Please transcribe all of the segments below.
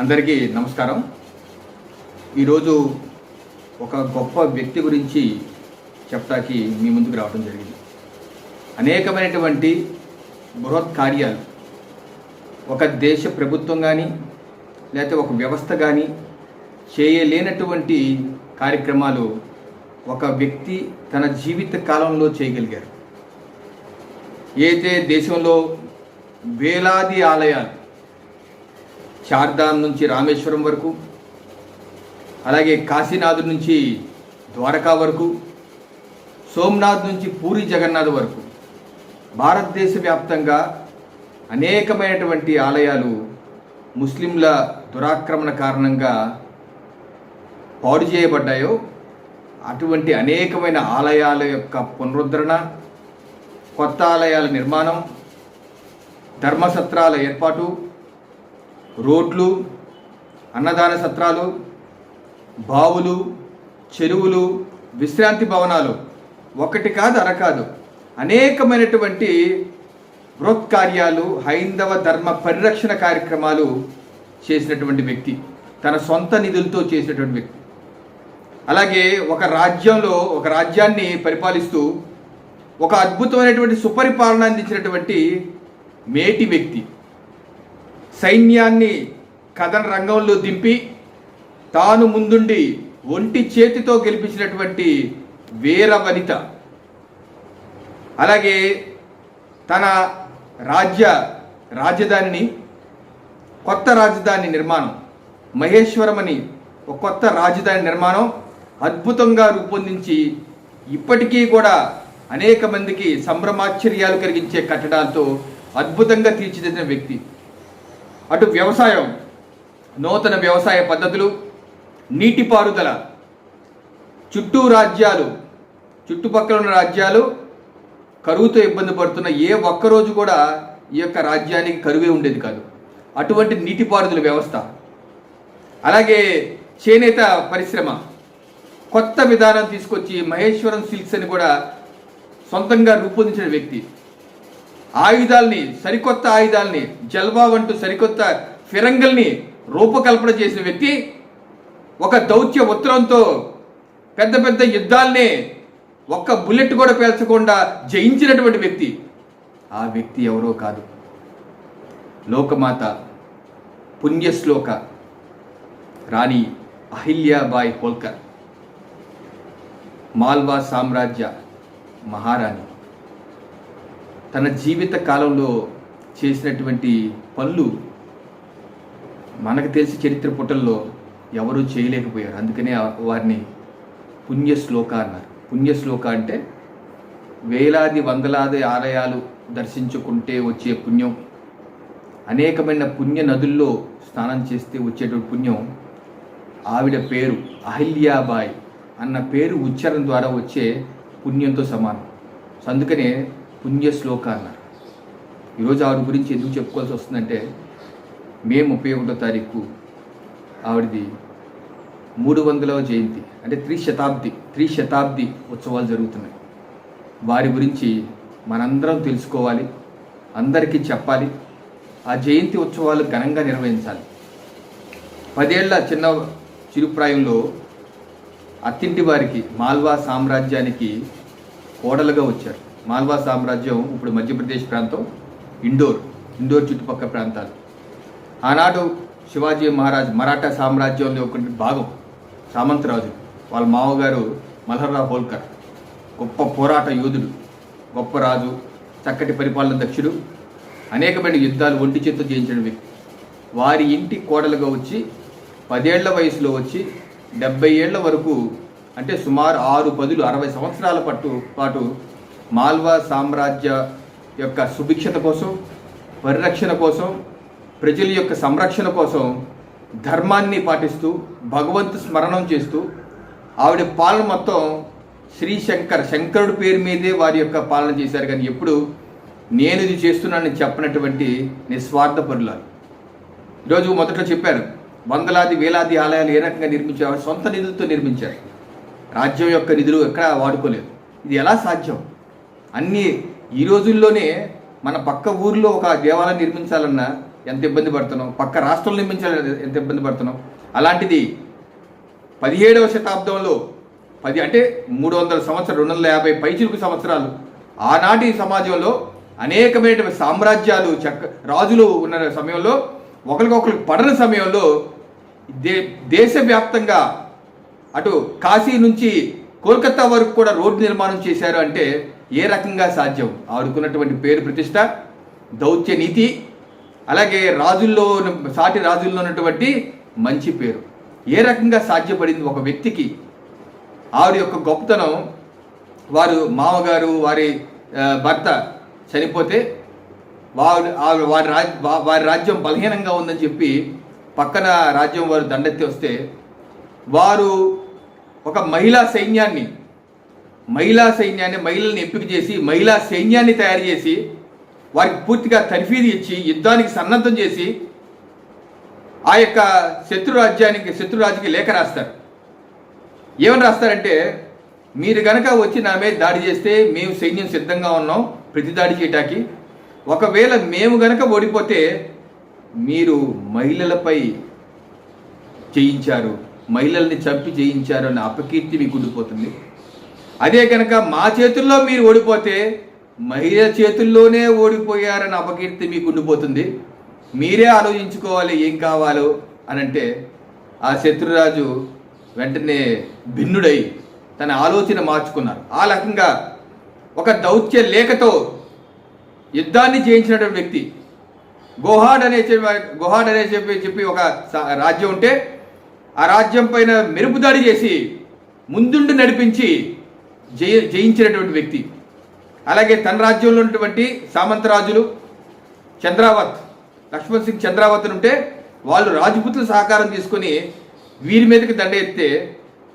అందరికీ నమస్కారం. ఈరోజు ఒక గొప్ప వ్యక్తి గురించి చెప్పడానికి మీ ముందుకు రావడం జరిగింది. అనేకమైనటువంటి బృహత్ కార్యాలు ఒక దేశ ప్రభుత్వం కానీ లేకపోతే ఒక వ్యవస్థ కానీ చేయలేనటువంటి కార్యక్రమాలు ఒక వ్యక్తి తన జీవిత కాలంలో చేయగలిగారు. ఏదైతే దేశంలో వేలాది ఆలయాలు చార్ధామ్ నుంచి రామేశ్వరం వరకు అలాగే కాశీనాథ్ నుంచి ద్వారకా వరకు సోమనాథ్ నుంచి పూరి జగన్నాథ్ వరకు భారతదేశ వ్యాప్తంగా అనేకమైనటువంటి ఆలయాలు ముస్లింల దురాక్రమణ కారణంగా పాడు చేయబడ్డాయో అటువంటి అనేకమైన ఆలయాల యొక్క పునరుద్ధరణ కొత్త ఆలయాల నిర్మాణం ధర్మసత్రాల ఏర్పాటు రోడ్లు అన్నదాన సత్రాలు బావులు చెరువులు విశ్రాంతి భవనాలు. ఒకటి కాదు అరకాదు అనేకమైనటువంటి వృత్కార్యాలు హైందవ ధర్మ పరిరక్షణ కార్యక్రమాలు చేసినటువంటి వ్యక్తి. తన సొంత నిధులతో చేసినటువంటి వ్యక్తి. అలాగే ఒక రాజ్యంలో ఒక రాజ్యాన్ని పరిపాలిస్తూ ఒక అద్భుతమైనటువంటి సుపరిపాలన అందించినటువంటి మేటి వ్యక్తి. సైన్యాన్ని కథన రంగంలో దింపి తాను ముందుండి ఒంటి చేతితో గెలిపించినటువంటి వీర వనిత అలాగే తన రాజ్య రాజధానిని కొత్త రాజధాని నిర్మాణం మహేశ్వరం అని ఒక కొత్త రాజధాని నిర్మాణం అద్భుతంగా రూపొందించి ఇప్పటికీ కూడా అనేక మందికి సంభ్రమాశ్చర్యాలు కలిగించే కట్టడాలతో అద్భుతంగా తీర్చిదిద్దిన వ్యక్తి. అటు వ్యవసాయం నూతన వ్యవసాయ పద్ధతులు నీటిపారుదల చుట్టూ రాజ్యాలు చుట్టుపక్కల ఉన్న రాజ్యాలు కరువుతో ఇబ్బంది పడుతున్న ఏ ఒక్కరోజు కూడా ఈ యొక్క రాజ్యానికి కరువే ఉండేది కాదు. అటువంటి నీటిపారుదల వ్యవస్థ. అలాగే చేనేత పరిశ్రమ. కొత్త విధానం తీసుకొచ్చి మహేశ్వరం సిల్క్స్ అని కూడా సొంతంగా రూపొందించిన వ్యక్తి. ఆయుధాల్ని సరికొత్త ఆయుధాల్ని జల్వా వంటూ సరికొత్త ఫిరంగల్ని రూపకల్పన చేసిన వ్యక్తి ఒక దౌత్య ఉత్తరంతో పెద్ద పెద్ద యుద్ధాల్ని ఒక్క బుల్లెట్ కూడా పేల్చకుండా జయించినటువంటి వ్యక్తి. ఆ వ్యక్తి ఎవరో కాదు. లోకమాత పుణ్యశ్లోక రాణి అహిల్యాబాయ్ హోల్కర్ మాల్వా సామ్రాజ్య మహారాణి. తన జీవిత కాలంలో చేసినటువంటి పనులు మనకు తెలిసి చరిత్ర పుటల్లో ఎవరూ చేయలేకపోయారు. అందుకనే వారిని పుణ్యశ్లోక అన్నారు. పుణ్యశ్లోక అంటే వేలాది వందలాది ఆలయాలు దర్శించుకుంటే వచ్చే పుణ్యం. అనేకమైన పుణ్య నదుల్లో స్నానం చేస్తే వచ్చేటువంటి పుణ్యం. ఆవిడ పేరు అహిల్యాబాయ్ అన్న పేరు ఉచ్చారణ ద్వారా వచ్చే పుణ్యంతో సమానం. అందుకనే పుణ్య శ్లోక అన్నారు. ఈరోజు ఆవిడ గురించి ఎందుకు చెప్పుకోవాల్సి వస్తుందంటే మే ముప్పై ఒకటో తారీఖు ఆవిడది మూడు వందలవ జయంతి అంటే త్రి శతాబ్ది త్రి శతాబ్ది ఉత్సవాలు జరుగుతున్నాయి. వారి గురించి మనందరం తెలుసుకోవాలి అందరికీ చెప్పాలి. ఆ జయంతి ఉత్సవాలు ఘనంగా నిర్వహించాలి. పదేళ్ళ చిన్న చిరుప్రాయంలో అత్తింటి వారికి మాల్వా సామ్రాజ్యానికి కోడలుగా వచ్చారు. మాల్వా సామ్రాజ్యం ఇప్పుడు మధ్యప్రదేశ్ ప్రాంతం ఇండోర్ ఇండోర్ చుట్టుపక్కల ప్రాంతాలు. ఆనాడు శివాజీ మహారాజ్ మరాఠా సామ్రాజ్యంలో ఒక భాగం సామంతరాజు వాళ్ళ మామగారు మల్హర్రావు హోల్కర్ గొప్ప పోరాట యోధుడు గొప్ప రాజు చక్కటి పరిపాలన దక్షుడు అనేకమైన యుద్ధాలు ఒంటి చేత్తో జయించిన వ్యక్తి. వారి ఇంటి కోడలుగా వచ్చి పదేళ్ళ వయసులో వచ్చి డెబ్బై ఏళ్ళ వరకు అంటే సుమారు ఆరు పదులు అరవై సంవత్సరాల పట్టు పాటు మాల్వా సామ్రాజ్య యొక్క సుభిక్షత కోసం పరిరక్షణ కోసం ప్రజల యొక్క సంరక్షణ కోసం ధర్మాన్ని పాటిస్తూ భగవంతు స్మరణం చేస్తూ ఆవిడ పాలన మొత్తం శ్రీ శంకర్ శంకరుడి పేరు మీదే వారి యొక్క పాలన చేశారు. కానీ ఎప్పుడు నేను ఇది చేస్తున్నానని చెప్పనటువంటి నిస్వార్థ పరులాలు ఈరోజు మొదట్లో చెప్పారు వందలాది వేలాది ఆలయాలు ఏ రకంగా నిర్మించారు సొంత నిధులతో నిర్మించారు. రాజ్యం యొక్క నిధులు ఎక్కడా వాడుకోలేదు. ఇది ఎలా సాధ్యం? అన్నీ ఈ రోజుల్లోనే మన పక్క ఊర్లో ఒక దేవాలయం నిర్మించాలన్నా ఎంత ఇబ్బంది పడుతున్నాం? పక్క రాష్ట్రంలో నిర్మించాలి ఎంత ఇబ్బంది పడుతున్నాం? అలాంటిది పదిహేడవ శతాబ్దంలో పది అంటే మూడు వందల సంవత్సరాలు రెండు వందల యాభై పైచిలుకు సంవత్సరాలు ఆనాటి సమాజంలో అనేకమైన సామ్రాజ్యాలు చక్క రాజులు ఉన్న సమయంలో ఒకరికొకరికి పడని సమయంలో దే దేశవ్యాప్తంగా అటు కాశీ నుంచి కోల్కతా వరకు కూడా రోడ్డు నిర్మాణం చేశారు అంటే ఏ రకంగా సాధ్యం? ఆడుకున్నటువంటి పేరు ప్రతిష్ట దౌత్య నీతి అలాగే రాజుల్లో ఉన్న- సాటి రాజుల్లో ఉన్నటువంటి మంచి పేరు. ఏ రకంగా సాధ్యపడింది ఒక వ్యక్తికి? ఆవిడ యొక్క గొప్పతనం వారు మామగారు వారి భర్త చనిపోతే వారు ఆవిడ వారి రాజ్ వారి రాజ్యం బలహీనంగా ఉందని చెప్పి పక్కన రాజ్యం వారు దండెత్తి వస్తే వారు ఒక మహిళా సైన్యాన్ని మహిళా సైన్యాన్ని మహిళల్ని ఎంపిక చేసి మహిళా సైన్యాన్ని తయారు చేసి వారికి పూర్తిగా తర్ఫీదు ఇచ్చి యుద్ధానికి సన్నద్ధం చేసి ఆ యొక్క శత్రు రాజ్యానికి లేఖ రాస్తారు. ఏమని రాస్తారంటే మీరు గనక వచ్చి నా మీద దాడి చేస్తే మేము సైన్యం సిద్ధంగా ఉన్నాం ప్రతి దాడి చేయటానికి. ఒకవేళ మేము గనక ఓడిపోతే మీరు మహిళలపై చేయించారు. మహిళల్ని చంపి చేయించారు అపకీర్తి మీకు ఉండిపోతుంది. అదే కనుక మా చేతుల్లో మీరు ఓడిపోతే మహిళ చేతుల్లోనే ఓడిపోయారన్న అపకీర్తి మీకు ఉండిపోతుంది. మీరే ఆలోచించుకోవాలి ఏం కావాలో అని అంటే ఆ శత్రురాజు వెంటనే భిన్నుడై తన ఆలోచన మార్చుకున్నారు. ఆ రకంగా ఒక దౌత్య లేఖతో యుద్ధాన్ని జయించినటువంటి వ్యక్తి. గోహాడ్ అనే చెప్పి గోహాడ్ అనే చెప్పి చెప్పి ఒక రాజ్యం ఉంటే ఆ రాజ్యం పైన మెరుపుదాడి చేసి ముందుండి నడిపించి జయ జయించినటువంటి వ్యక్తి. అలాగే తన రాజ్యంలో ఉన్నటువంటి సామంతరాజులు చంద్రావత్ లక్ష్మణ్ సింగ్ చంద్రావత్ ఉంటే వాళ్ళు రాజపుత్రుల సహకారం తీసుకొని వీరి మీదకి దండ ఎత్తే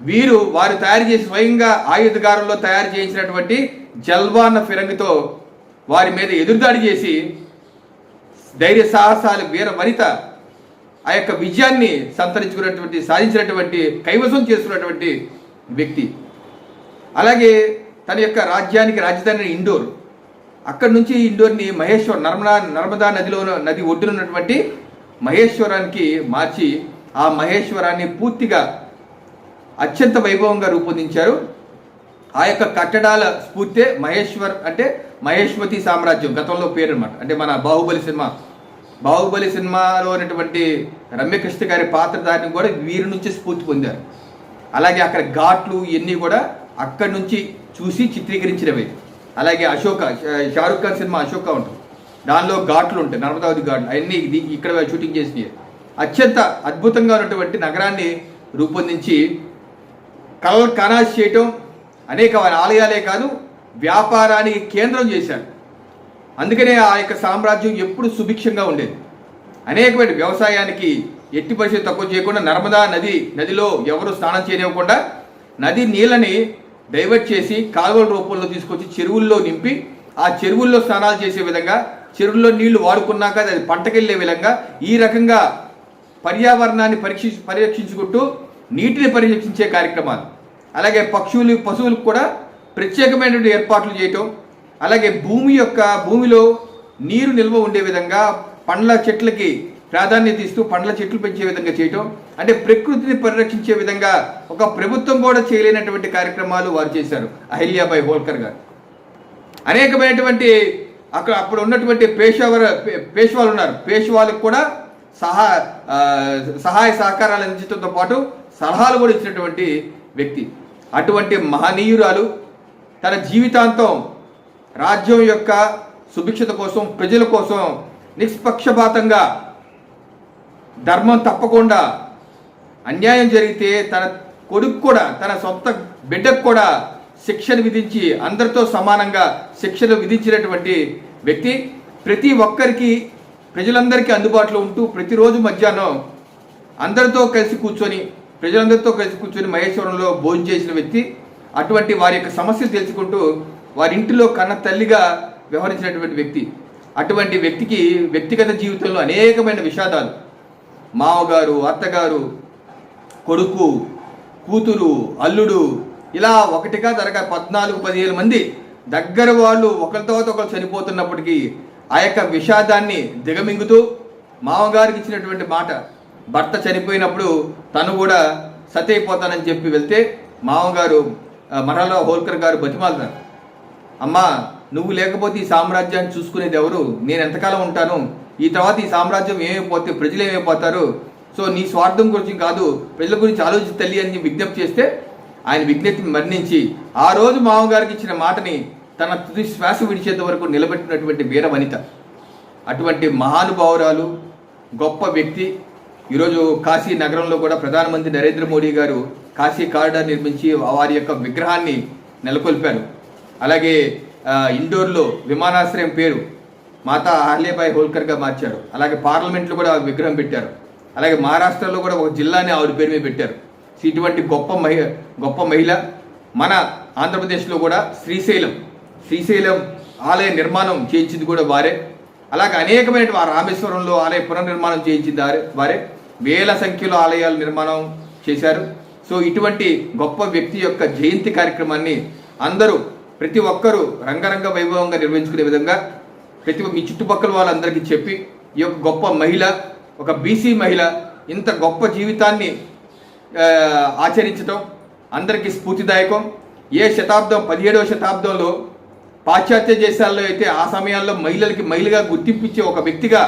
వీరు వారు తయారు చేసి స్వయంగా ఆయుధగారంలో తయారు చేయించినటువంటి జల్వాన్న ఫిరంగితో వారి మీద ఎదురుదాడి చేసి ధైర్య సాహసాలు వీర వనిత ఆ యొక్క విజయాన్ని సంతరించుకున్నటువంటి సాధించినటువంటి కైవసం చేసుకున్నటువంటి వ్యక్తి. అలాగే తన యొక్క రాజ్యానికి రాజధాని ఇండోర్. అక్కడి నుంచి ఇండోర్ని మహేశ్వర్ నర్మదా నర్మదా నదిలో నది ఒడ్డున ఉన్నటువంటి మహేశ్వరానికి మార్చి ఆ మహేశ్వరాన్ని పూర్తిగా అత్యంత వైభవంగా రూపొందించారు. ఆ యొక్క కట్టడాల స్ఫూర్తే మహేశ్వర్ అంటే మహేశ్వతి సామ్రాజ్యం గతంలో పేరు అనమాట అంటే మన బాహుబలి సినిమా. బాహుబలి సినిమాలో ఉన్నటువంటి రమ్యకృష్ణ గారి పాత్రధారిని కూడా వీరి నుంచి స్ఫూర్తి పొందారు. అలాగే అక్కడ ఘాట్లు ఇవన్నీ కూడా అక్కడి నుంచి చూసి చిత్రీకరించినవి. అలాగే అశోక షారుఖ్ ఖాన్ సినిమా అశోక ఉంటుంది. దానిలో ఘాట్లు ఉంటాయి నర్మదావతి ఘాట్లు. అవన్నీ ఇది- ఇక్కడ షూటింగ్ చేసినవి అత్యంత అద్భుతంగా ఉన్నటువంటి నగరాన్ని రూపొందించి కలర్ కనాజ్ చేయటం అనేక వారి ఆలయాలే కాదు వ్యాపారానికి కేంద్రం చేశారు. అందుకనే ఆ యొక్క సామ్రాజ్యం ఎప్పుడు సుభిక్షంగా ఉండేది. అనేకమైన వ్యవసాయానికి ఎట్టి పరిస్థితి తక్కువ చేయకుండా నర్మదా నది నదిలో ఎవరు స్నానం చేయనివ్వకుండా నది నీళ్ళని డైవర్ట్ చేసి కాలువల రూపంలో తీసుకొచ్చి చెరువుల్లో నింపి ఆ చెరువుల్లో స్నానాలు చేసే విధంగా చెరువుల్లో నీళ్ళు వాడుకున్నాక అది పంటకెళ్ళే విధంగా ఈ రకంగా పర్యావరణాన్ని పరీక్ష పరిరక్షించుకుంటూ నీటిని పరిరక్షించే కార్యక్రమాలు. అలాగే పక్షులు పశువులకు కూడా ప్రత్యేకమైనటువంటి ఏర్పాట్లు చేయటం అలాగే భూమి యొక్క భూమిలో నీరు నిల్వ ఉండే విధంగా పండ్ల చెట్లకి ప్రాధాన్యత ఇస్తూ పండ్ల చెట్లు పెంచే విధంగా చేయటం అంటే ప్రకృతిని పరిరక్షించే విధంగా ఒక ప్రభుత్వం కూడా చేయలేనటువంటి కార్యక్రమాలు వారు చేశారు అహిల్యాబాయి హోల్కర్ గారు. అనేకమైనటువంటి అక్కడ అప్పుడు ఉన్నటువంటి పేషావర పే- పేష్వాలు ఉన్నారు. పేష్వాలకు కూడా సహా సహాయ సహకారాలు అందించడంతో పాటు సలహాలు కూడా ఇచ్చినటువంటి వ్యక్తి. అటువంటి మహనీయురాలు తన జీవితాంతం రాజ్యం యొక్క సుభిక్షత కోసం ప్రజల కోసం నిష్పక్షపాతంగా ధర్మం తప్పకుండా అన్యాయం జరిగితే తన కొడుకు కూడా తన సొంత బిడ్డకు కూడా శిక్షను విధించి అందరితో సమానంగా శిక్షను విధించినటువంటి వ్యక్తి ప్రతి ఒక్కరికి ప్రజలందరికీ అందుబాటులో ఉంటూ ప్రతిరోజు మధ్యాహ్నం అందరితో కలిసి కూర్చొని ప్రజలందరితో కలిసి కూర్చొని మహేశ్వరంలో భోజనం చేసిన వ్యక్తి అటువంటి వారి యొక్క సమస్యలు తెలుసుకుంటూ వారి ఇంటిలో కన్న తల్లిగా వ్యవహరించినటువంటి వ్యక్తి. అటువంటి వ్యక్తికి వ్యక్తిగత జీవితంలో అనేకమైన విషాదాలు. మామగారు అత్తగారు కొడుకు కూతురు అల్లుడు ఇలా ఒకటిగా జరగా పద్నాలుగు పదిహేను మంది దగ్గర వాళ్ళు ఒకరి తర్వాత ఒకరు చనిపోతున్నప్పటికీ ఆ యొక్క విషాదాన్ని దిగమింగుతూ మామగారికి ఇచ్చినటువంటి మాట భర్త చనిపోయినప్పుడు తను కూడా సతైపోతానని చెప్పి వెళ్తే మామగారు మరలా హోల్కర్ గారు బతిమాలుతారు అమ్మా నువ్వు లేకపోతే ఈ సామ్రాజ్యాన్ని చూసుకునేది ఎవరు? నేను ఎంతకాలం ఉంటాను? ఈ తర్వాత ఈ సామ్రాజ్యం ఏమైపోతే ప్రజలు ఏమైపోతారు? సో నీ స్వార్థం గురించి కాదు ప్రజల గురించి ఆలోచించి తల్లి అని విజ్ఞప్తి చేస్తే ఆయన విజ్ఞప్తిని మరణించి ఆ రోజు మామగారికి ఇచ్చిన మాటని తన తుది శ్వాస విడిచేంత వరకు నిలబెట్టినటువంటి వీర వనిత. అటువంటి మహానుభావురాలు గొప్ప వ్యక్తి. ఈరోజు కాశీ నగరంలో కూడా ప్రధానమంత్రి నరేంద్ర మోడీ గారు కాశీ కారిడార్ నిర్మించి వారి యొక్క విగ్రహాన్ని నెలకొల్పారు. అలాగే ఇండోర్లో విమానాశ్రయం పేరు మాతా అహల్యబాయి హోల్కర్గా మార్చారు. అలాగే పార్లమెంట్లో కూడా విగ్రహం పెట్టారు. అలాగే మహారాష్ట్రలో కూడా ఒక జిల్లాని ఆవిడ పేరు మీద పెట్టారు. ఇటువంటి గొప్ప మహి గొప్ప మహిళ మన ఆంధ్రప్రదేశ్లో కూడా శ్రీశైలం శ్రీశైలం ఆలయ నిర్మాణం చేయించింది కూడా వారే. అలాగే అనేకమైన రామేశ్వరంలో ఆలయ పునర్నిర్మాణం చేయించింది వారే వారే. వేల సంఖ్యలో ఆలయాల నిర్మాణం చేశారు. సో ఇటువంటి గొప్ప వ్యక్తి యొక్క జయంతి కార్యక్రమాన్ని అందరూ ప్రతి ఒక్కరూ రంగరంగ వైభవంగా నిర్వహించుకునే విధంగా ప్రతి మీ చుట్టుపక్కల వాళ్ళందరికీ చెప్పి ఈ యొక్క గొప్ప మహిళ ఒక బీసీ మహిళ ఇంత గొప్ప జీవితాన్ని ఆచరించటం అందరికీ స్ఫూర్తిదాయకం. ఏ శతాబ్దం పదిహేడవ శతాబ్దంలో పాశ్చాత్య దేశాల్లో అయితే ఆ సమయాల్లో మహిళలకి మహిళగా గుర్తింపు ఇచ్చే ఒక వ్యక్తిగా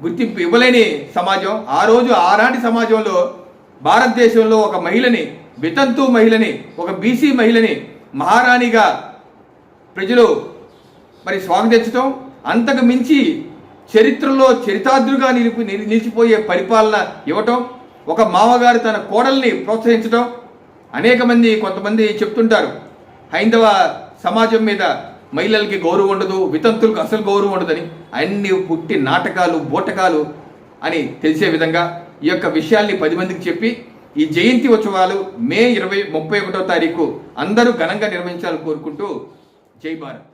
గుర్తింపు ఇవ్వలేని సమాజం. ఆ రోజు ఆనాటి సమాజంలో భారతదేశంలో ఒక మహిళని వితంతు మహిళని ఒక బీసీ మహిళని మహారాణిగా ప్రజలు మరి స్వాగతించటం అంతకు మించి చరిత్రలో చరితాద్రుగా నిలిపి నిలిచిపోయే పరిపాలన ఇవ్వటం ఒక మామగారు తన కోడల్ని ప్రోత్సహించటం అనేక మంది కొంతమంది చెప్తుంటారు. హైందవ సమాజం మీద మహిళలకి గౌరవం ఉండదు వితంతులకు అసలు గౌరవం ఉండదని. అన్ని పుట్టి నాటకాలు బోటకాలు అని తెలిసే విధంగా ఈ యొక్క విషయాల్ని పది మందికి చెప్పి ఈ జయంతి ఉత్సవాలు మే ఇరవై ముప్పై ఒకటో తారీఖు అందరూ ఘనంగా నిర్వహించాలని కోరుకుంటూ జై భారత్